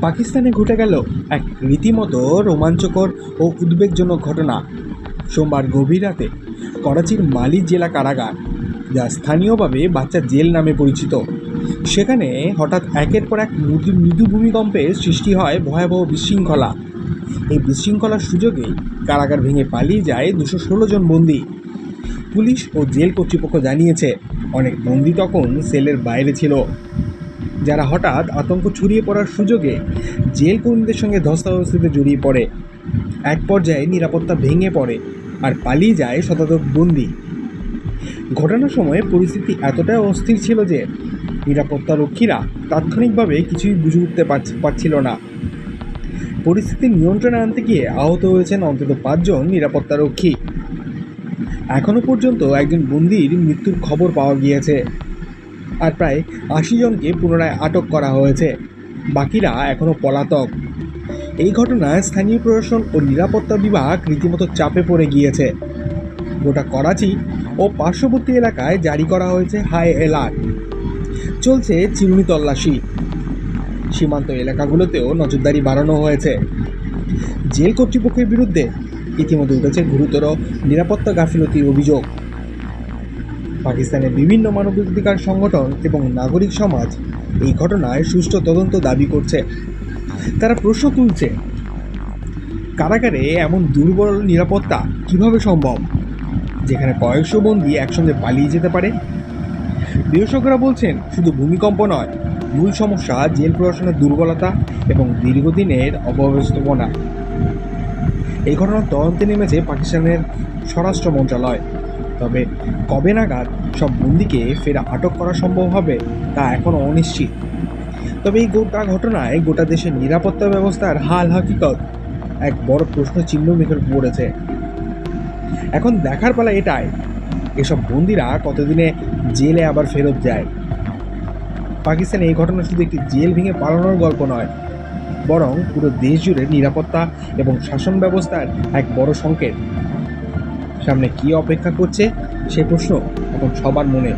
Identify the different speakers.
Speaker 1: পাকিস্তানে ঘটে গেল এক রীতিমতো রোমাঞ্চকর ও উদ্বেগজনক ঘটনা। সোমবার গভীর রাতে করাচির মালি জেলা কারাগার, যা স্থানীয়ভাবে বাচ্চা জেল নামে পরিচিত। সেখানে হঠাৎ একের পর এক মৃদু মৃদু ভূমিকম্পের সৃষ্টি হয় ভয়াবহ বিশৃঙ্খলা। এই বিশৃঙ্খলার সুযোগে কারাগার ভেঙে পালিয়ে যায় দুশো ষোলো জন বন্দী। পুলিশ ও জেল কর্তৃপক্ষ জানিয়েছে, অনেক বন্দী তখন সেলের বাইরে ছিল। যারা হঠাৎ আতঙ্ক ছড়িয়ে পড়ার সুযোগে জেল কর্মীদের সঙ্গে ধস্তাধস্তিতে জড়িয়ে পড়ে। এক পর্যায়ে নিরাপত্তা ভেঙে পড়ে আর পালিয়ে যায় শতাধিক বন্দি। ঘটনার সময় পরিস্থিতি এতটাই অস্থির ছিল যে নিরাপত্তা রক্ষীরা তাৎক্ষণিকভাবে কিছুই বুঝে উঠতে পারছ- পারছিল না। পরিস্থিতি নিয়ন্ত্রণে আনতে গিয়ে আহত হয়েছেন অন্তত পাঁচজন নিরাপত্তারক্ষী এখনও পর্যন্ত একজন বন্দির মৃত্যুর খবর পাওয়া গিয়েছে। আর প্রায় আশি জনকে পুনরায় আটক করা হয়েছে। বাকিরা এখনও পলাতক। এই ঘটনায় স্থানীয় প্রশাসন ও নিরাপত্তা বিভাগ রীতিমতো চাপে পড়ে গিয়েছে। গোটা করাচি ও পার্শ্ববর্তী এলাকায় জারি করা হয়েছে হাই অ্যালার্ট। চলছে চিমনি তল্লাশি। সীমান্ত এলাকাগুলোতেও নজরদারি বাড়ানো হয়েছে। জেল কর্তৃপক্ষের বিরুদ্ধে ইতিমধ্যে উঠেছে গুরুতর নিরাপত্তা গাফিলতির অভিযোগ। পাকিস্তানের বিভিন্ন মানবাধিকার সংগঠন এবং নাগরিক সমাজ এই ঘটনায় সুষ্ঠু তদন্ত দাবি করছে। তারা প্রশ্ন তুলছে, কারাগারে এমন দুর্বল নিরাপত্তা কীভাবে সম্ভব? যেখানে কয়েকশো বন্দী একসঙ্গে পালিয়ে যেতে পারে? বিশেষজ্ঞরা বলছেন, শুধু ভূমিকম্প নয়, মূল সমস্যা জেল প্রশাসনের দুর্বলতা এবং দীর্ঘদিনের অব্যবস্থাপনা। এই ঘটনার তদন্তে নেমেছে পাকিস্তানের স্বরাষ্ট্র মন্ত্রণালয়। তবে কবে নাগাদ সব বন্দিকে ফের আটক করা সম্ভব হবে তা এখনও অনিশ্চিত। তবে এই গোটা ঘটনায় গোটা দেশের নিরাপত্তা ব্যবস্থার হাল হাকিকত এক বড় প্রশ্ন চিহ্ন মেঘের পড়েছে। এখন দেখার পালা এটাই, এসব বন্দিরা কতদিনে জেলে আবার ফেরত যায়? পাকিস্তানে এই ঘটনা শুধু একটি জেল ভেঙে পালানোর গল্প নয়, বরং পুরো দেশ জুড়ে নিরাপত্তা এবং শাসন ব্যবস্থার এক বড় সংকেত। সামনে কি অপেক্ষা করছে সে প্রশ্ন এখন সবার মনে